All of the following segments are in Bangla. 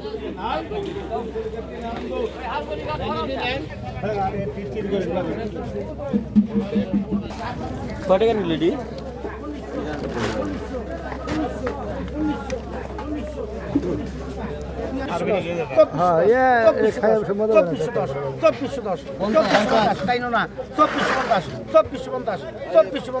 स सब पिसम्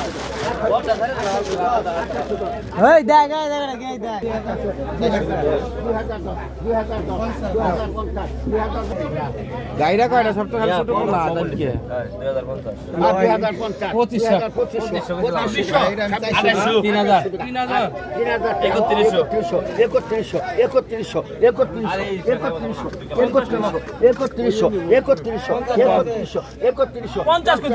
ওই দেখ গাড়িটা কয়টা? সব তো খালি ছোট বলা আর কি 2050 2500 3000 3000 3100 3100 3100 3100 3100 3100 3100 50 কত 3200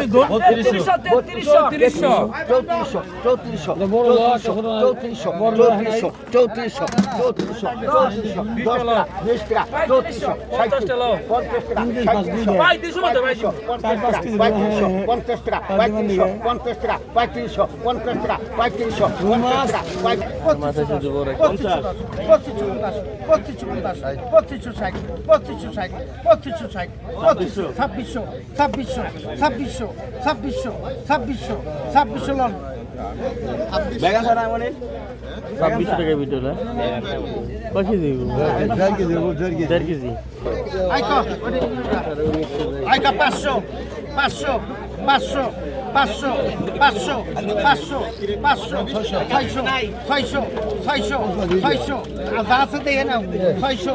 3300 3300 3300 3300 চৌত্রিশশো চৌত্রিশশো চৌত্রিশশো চৌত্রিশশো চৌত্রিশশো চৌত্রিশশো দশ টাকা বিশ টাকা চৌত্রিশশো পঞ্চাশ টাকা পঞ্চাশ টাকা পঁয়ত্রিশশো পঞ্চাশ টাকা পঁয়ত্রিশশো পঞ্চাশ টাকা পঁয়ত্রিশশো পঞ্চাশ টাকা পঁয়ত্রিশশো পঞ্চাশ টাকা পঁয়ত্রিশশো পঁচিশশো পঁচিশশো পঞ্চাশ পঁচিশশো ষাট পঁচিশশো ছাব্বিশশো ছাব্বিশশো ছাব্বিশশো ছাব্বিশশো ছাব্বিশশো ছাব্বিশশো ছাব্বিশ টাকা ভিডিওটা কত দিব দেড় কেজি পাঁচশো পাঁচশো পাঁচশো পাঁচশো পাঁচশো পাঁচশো পাঁচশো ছয়শো ছয়শো ছয়শো ছয়শো আর যা আছে দেখে নাও। ছয়শো